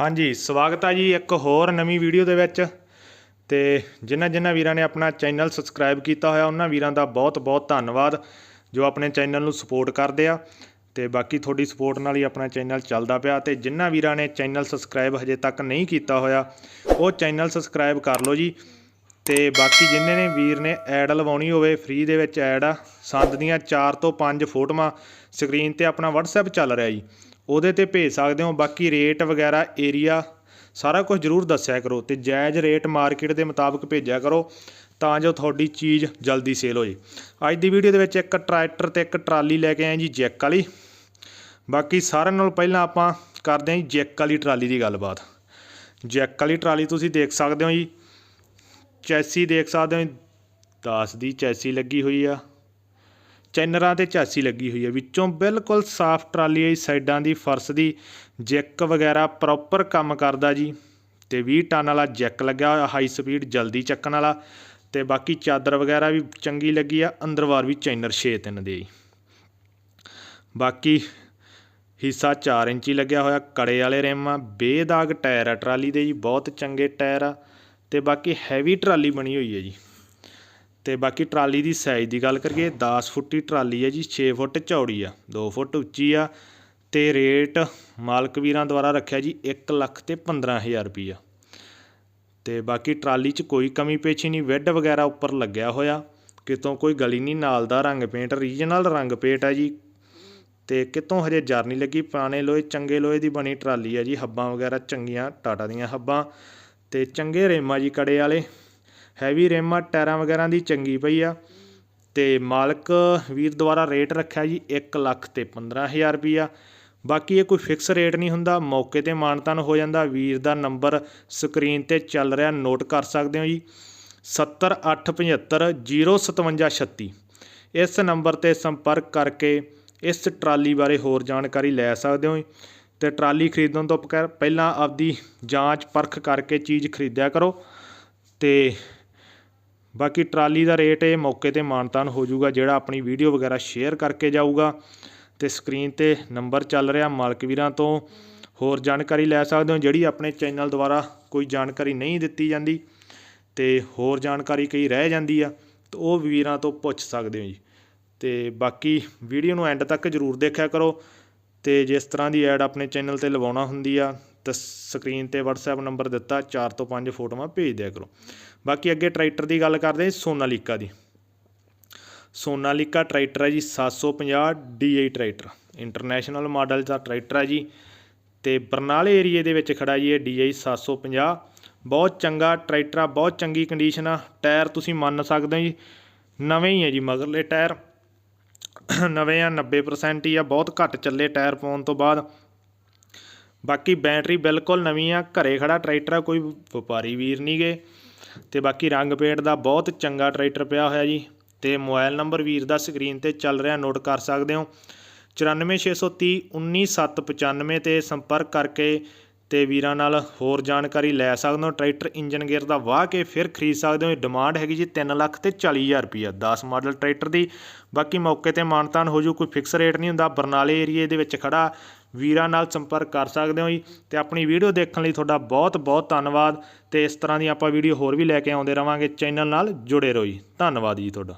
ਹਾਂਜੀ, ਸਵਾਗਤ ਆ ਜੀ ਇੱਕ ਹੋਰ ਨਵੀਂ ਵੀਡੀਓ ਦੇ ਵਿੱਚ। ਤੇ ਜਿਨ੍ਹਾਂ ਜਿਨ੍ਹਾਂ ਵੀਰਾਂ ਨੇ ਆਪਣਾ ਚੈਨਲ ਸਬਸਕ੍ਰਾਈਬ ਕੀਤਾ ਹੋਇਆ, ਉਹਨਾਂ ਵੀਰਾਂ ਦਾ ਬਹੁਤ ਬਹੁਤ ਧੰਨਵਾਦ, ਜੋ ਆਪਣੇ ਚੈਨਲ ਨੂੰ ਸਪੋਰਟ ਕਰਦੇ ਆ। ਤੇ ਬਾਕੀ ਤੁਹਾਡੀ ਸਪੋਰਟ ਨਾਲ ਹੀ ਆਪਣਾ ਚੈਨਲ ਚੱਲਦਾ ਪਿਆ। ਤੇ ਜਿਨ੍ਹਾਂ ਵੀਰਾਂ ਨੇ ਚੈਨਲ ਸਬਸਕ੍ਰਾਈਬ ਹਜੇ ਤੱਕ ਨਹੀਂ ਕੀਤਾ ਹੋਇਆ, ਉਹ ਚੈਨਲ ਸਬਸਕ੍ਰਾਈਬ ਕਰ ਲਓ ਜੀ। ਤੇ ਬਾਕੀ ਜਿੰਨੇ ਨੇ ਵੀਰ ਨੇ ਐਡ ਲਵਾਉਣੀ ਹੋਵੇ, ਫ੍ਰੀ ਦੇ ਵਿੱਚ ਐਡ ਆ। ਸੰਦ ਦੀਆਂ 4 ਤੋਂ 5 ਫੋਟੋਆਂ ਸਕਰੀਨ ਤੇ ਆਪਣਾ WhatsApp ਚੱਲ ਰਿਹਾ ਜੀ। ਉਹਦੇ ਤੇ ਭੇਜ ਸਕਦੇ ਹੋ। ਬਾਕੀ ਰੇਟ ਵਗੈਰਾ ਏਰੀਆ ਸਾਰਾ ਕੁਝ ਜਰੂਰ ਦੱਸਿਆ ਕਰੋ ਤੇ ਜਾਇਜ਼ ਰੇਟ ਮਾਰਕੀਟ ਦੇ ਮੁਤਾਬਕ ਭੇਜਿਆ ਕਰੋ ਤਾਂ ਜੋ ਤੁਹਾਡੀ ਚੀਜ਼ ਜਲਦੀ ਸੇਲ ਹੋ ਜੇ। ਅੱਜ ਦੀ ਵੀਡੀਓ ਦੇ ਵਿੱਚ ਇੱਕ ਟਰੈਕਟਰ ਤੇ ਇੱਕ ਟਰਾਲੀ ਲੈ ਕੇ ਆਏ ਜੀ ਜੈਕ ਵਾਲੀ। ਬਾਕੀ ਸਾਰਿਆਂ ਨਾਲੋਂ ਪਹਿਲਾਂ ਆਪਾਂ ਕਰਦੇ ਹਾਂ ਜੀ ਜੈਕ ਵਾਲੀ ਟਰਾਲੀ ਦੀ ਗੱਲਬਾਤ। ਜੈਕ ਵਾਲੀ ਟਰਾਲੀ ਤੁਸੀਂ ਦੇਖ ਸਕਦੇ ਹੋ ਜੀ। ਚੈਸੀ ਦੇਖ ਸਕਦੇ ਹੋ 10 ਦੀ ਚੈਸੀ ਲੱਗੀ ਹੋਈ ਆ। ਚੈਨਰਾਂ ਤੇ ਚਾਸੀ ਲੱਗੀ ਹੋਈ ਹੈ। ਵਿੱਚੋਂ ਬਿਲਕੁਲ ਸਾਫ਼ ਟਰਾਲੀ ਹੈ ਸਾਈਡਾਂ ਦੀ ਫਰਸ਼ ਦੀ ਜੈਕ ਵਗੈਰਾ ਪ੍ਰੋਪਰ ਕੰਮ ਕਰਦਾ ਜੀ। ਤੇ 20 ਟਨ ਵਾਲਾ ਜੈਕ ਲੱਗਿਆ ਹੋਇਆ, ਹਾਈ ਸਪੀਡ, ਜਲਦੀ ਚੱਕਣ ਵਾਲਾ। ਤੇ ਬਾਕੀ ਚਾਦਰ ਵਗੈਰਾ ਵੀ ਚੰਗੀ ਲੱਗੀ ਆ ਅੰਦਰਵਾਰ ਵੀ ਚੈਨਰ 6 ਤਿੰਨ ਦੇ ਜੀ। ਬਾਕੀ ਹਿੱਸਾ 4 ਇੰਚੀ ਲੱਗਿਆ ਹੋਇਆ, ਕੜੇ ਵਾਲੇ ਰਿਮ ਆ, ਬੇਦਾਗ ਟਾਇਰ ਆ ਟਰਾਲੀ ਦੇ ਜੀ, ਬਹੁਤ ਚੰਗੇ ਟਾਇਰ ਆ। ਤੇ ਬਾਕੀ ਹੈਵੀ ਟਰਾਲੀ ਬਣੀ ਹੋਈ ਹੈ ਜੀ। ਤੇ ਬਾਕੀ ਟਰਾਲੀ ਦੀ ਸਾਈਜ਼ ਦੀ ਗੱਲ ਕਰੀਏ 10 ਫੁੱਟੀ ਟਰਾਲੀ ਹੈ ਜੀ 6 ਫੁੱਟ ਚੌੜੀ ਆ 2 ਫੁੱਟ ਉੱਚੀ ਆ ਤੇ ਰੇਟ ਮਾਲਕ ਵੀਰਾਂ ਦੁਆਰਾ ਰੱਖਿਆ ਜੀ 1 ਲੱਖ ਤੇ 15000 ਰੁਪਈਆ। ਤੇ ਬਾਕੀ ਟਰਾਲੀ 'ਚ ਕੋਈ ਕਮੀ ਪੇਸ਼ੀ ਨਹੀਂ, ਵੈੱਡ ਵਗੈਰਾ ਉੱਪਰ ਲੱਗਿਆ ਹੋਇਆ, ਕਿਤੋਂ ਕੋਈ ਗਲੀ ਨਹੀਂ, ਨਾਲ ਦਾ ਰੰਗ ਪੇਂਟ ਰੀਜਨਲ ਰੰਗ ਪੇਂਟ ਹੈ ਜੀ। ਤੇ ਕਿਤੋਂ ਹਜੇ ਜਰ ਨਹੀਂ ਲੱਗੀ, ਪੁਰਾਣੇ ਲੋਹੇ, ਚੰਗੇ ਲੋਹੇ ਦੀ ਬਣੀ ਟਰਾਲੀ ਹੈ ਜੀ, ਹੱਬਾਂ ਵਗੈਰਾ ਚੰਗੀਆਂ, ਟਾਟਾ ਦੀਆਂ ਹੱਬਾਂ ਤੇ ਚੰਗੇ ਰੇਮਾ ਜੀ ਕੜੇ ਵਾਲੇ। ਹੈਵੀ ਰੇਮਾ ਟਾਇਰਾਂ ਵਗੈਰਾ ਦੀ ਚੰਗੀ ਪਈ ਆ। ਤੇ ਮਾਲਕ ਵੀਰ ਦੁਆਰਾ ਰੇਟ ਰੱਖਿਆ ਜੀ 1 ਲੱਖ ਤੇ 15000 ਰੁਪਈਆ। ਬਾਕੀ ਇਹ ਕੋਈ ਫਿਕਸ ਰੇਟ ਨਹੀਂ ਹੁੰਦਾ, ਮੌਕੇ ਤੇ ਮਾਨਤਾਨ ਹੋ ਜਾਂਦਾ। ਵੀਰ ਦਾ ਨੰਬਰ ਸਕਰੀਨ ਤੇ ਚੱਲ ਰਿਹਾ, ਨੋਟ ਕਰ ਸਕਦੇ ਹੋ ਜੀ। 70875 ਇਸ ਨੰਬਰ ਤੇ ਸੰਪਰਕ ਕਰਕੇ ਇਸ ਟਰਾਲੀ ਬਾਰੇ ਹੋਰ ਜਾਣਕਾਰੀ ਲੈ ਸਕਦੇ ਹੋ ਤੇ ਟਰਾਲੀ ਖਰੀਦਣ ਤੋਂ ਪਕ- ਪਹਿਲਾਂ ਆਪਦੀ ਜਾਂਚ ਪਰਖ ਕਰਕੇ ਚੀਜ਼ ਖਰੀਦਿਆ ਕਰੋ। ਤੇ ਬਾਕੀ ਟਰਾਲੀ ਦਾ ਰੇਟ ਇਹ ਮੌਕੇ ਤੇ ਮਾਨਤਾਨ ਹੋ ਜਾਊਗਾ, ਜਿਹੜਾ ਆਪਣੀ ਵੀਡੀਓ ਵਗੈਰਾ ਸ਼ੇਅਰ ਕਰਕੇ ਜਾਊਗਾ। ਤੇ ਸਕਰੀਨ ਤੇ ਨੰਬਰ ਚੱਲ ਰਿਹਾ ਮਾਲਕ ਵੀਰਾਂ ਤੋਂ। ਹੋਰ ਜਾਣਕਾਰੀ ਲੈ ਸਕਦੇ ਹੋ, ਜਿਹੜੀ ਆਪਣੇ ਚੈਨਲ ਦੁਆਰਾ ਕੋਈ ਜਾਣਕਾਰੀ ਨਹੀਂ ਦਿੱਤੀ ਜਾਂਦੀ। ਤੇ ਹੋਰ ਜਾਣਕਾਰੀ ਕਈ ਰਹਿ ਜਾਂਦੀ ਆ, ਤਾਂ ਉਹ ਵੀਰਾਂ ਤੋਂ ਪੁੱਛ ਸਕਦੇ ਹੋ ਜੀ। ਤੇ ਬਾਕੀ ਵੀਡੀਓ ਨੂੰ ਐਂਡ ਤੱਕ ਜਰੂਰ ਦੇਖਿਆ ਕਰੋ। ਤੇ ਜਿਸ ਤਰ੍ਹਾਂ ਦੀ ਐਡ ਆਪਣੇ ਚੈਨਲ ਤੇ ਲਵਾਉਣਾ ਹੁੰਦੀ ਆ ਤਾਂ ਸਕਰੀਨ ਤੇ WhatsApp ਨੰਬਰ ਦਿੱਤਾ, ਚਾਰ ਤੋਂ ਪੰਜ ਫੋਟੋਆਂ ਭੇਜ ਦਿਆ ਕਰੋ। ਬਾਕੀ ਅੱਗੇ ਟਰੈਕਟਰ ਦੀ ਗੱਲ ਕਰਦੇ ਹਾਂ, ਸੋਨਾਲੀਕਾ ਦੀ। ਸੋਨਾਲੀਕਾ ਟਰੈਕਟਰ ਹੈ ਜੀ 750 DI ਟਰੈਕਟਰ। ਇੰਟਰਨੈਸ਼ਨਲ ਮਾਡਲ ਦਾ ਟਰੈਕਟਰ ਹੈ ਜੀ ਤੇ ਬਰਨਾਲੇ ਏਰੀਏ ਦੇ ਵਿੱਚ ਖੜਾ ਜੀ ਇਹ DI 750 ਬਹੁਤ ਚੰਗਾ ਟਰੈਕਟਰ ਆ, ਬਹੁਤ ਚੰਗੀ ਕੰਡੀਸ਼ਨ ਆ। ਟਾਇਰ ਤੁਸੀਂ ਮੰਨ ਸਕਦੇ ਹੋ ਜੀ, ਨਵੇਂ ਹੀ ਹੈ ਜੀ ਮਗਰਲੇ ਟਾਇਰ ਨਵੇਂ ਆ 90% ਹੀ ਆ, ਬਹੁਤ ਘੱਟ ਚੱਲੇ ਟਾਇਰ ਪਾਉਣ ਤੋਂ ਬਾਅਦ। ਬਾਕੀ ਬੈਟਰੀ ਬਿਲਕੁਲ ਨਵੀਂ ਆ, ਘਰੇ ਖੜਾ ਟਰੈਕਟਰ ਆ, ਕੋਈ ਵਪਾਰੀ ਵੀਰ ਨਹੀਂ ਗਏ ਤੇ ਬਾਕੀ ਰੰਗ ਪੇਂਟ ਦਾ ਬਹੁਤ ਚੰਗਾ ਟਰੈਕਟਰ ਪਿਆ ਹੋਇਆ ਜੀ। ਤੇ ਮੋਬਾਈਲ ਨੰਬਰ ਵੀਰ ਦਾ ਸਕਰੀਨ ਤੇ ਚੱਲ ਰਿਹਾ, ਨੋਟ ਕਰ ਸਕਦੇ ਹੋ। 94630 19795 ਤੇ ਸੰਪਰਕ ਕਰਕੇ ਤੇ ਵੀਰਾਂ ਨਾਲ ਹੋਰ ਜਾਣਕਾਰੀ ਲੈ ਸਕਦੇ ਹੋ। ਟਰੈਕਟਰ ਇੰਜਨ ਗੇਅਰ ਦਾ ਵਾਹ ਕੇ ਫਿਰ ਖਰੀਦ ਸਕਦੇ ਹੋ। ਡਿਮਾਂਡ ਹੈਗੀ ਜੀ 3 ਲੱਖ ਤੇ 40000 ਰੁਪਈਆ 10 ਮਾਡਲ ਟਰੈਕਟਰ ਦੀ। ਬਾਕੀ ਮੌਕੇ ਤੇ ਮਾਨਤਾਨ ਹੋ ਜੂ, ਕੋਈ ਫਿਕਸ ਰੇਟ ਨਹੀਂ ਹੁੰਦਾ। ਬਰਨਾਲੇ ਏਰੀਏ ਦੇ ਵਿੱਚ ਖੜਾ। ਵੀਰਾਂ ਨਾਲ ਸੰਪਰਕ ਕਰ ਸਕਦੇ ਹੋ ਜੀ ਤੇ ਆਪਣੀ ਵੀਡੀਓ ਦੇਖਣ ਲਈ ਤੁਹਾਡਾ ਬਹੁਤ ਬਹੁਤ ਧੰਨਵਾਦ ਤੇ ਇਸ ਤਰ੍ਹਾਂ ਦੀ ਆਪਾਂ ਵੀਡੀਓ ਹੋਰ ਵੀ ਲੈ ਕੇ ਆਉਂਦੇ ਰਵਾਂਗੇ, ਚੈਨਲ ਨਾਲ ਜੁੜੇ ਰਹੋ ਜੀ। ਧੰਨਵਾਦ ਜੀ ਤੁਹਾਡਾ।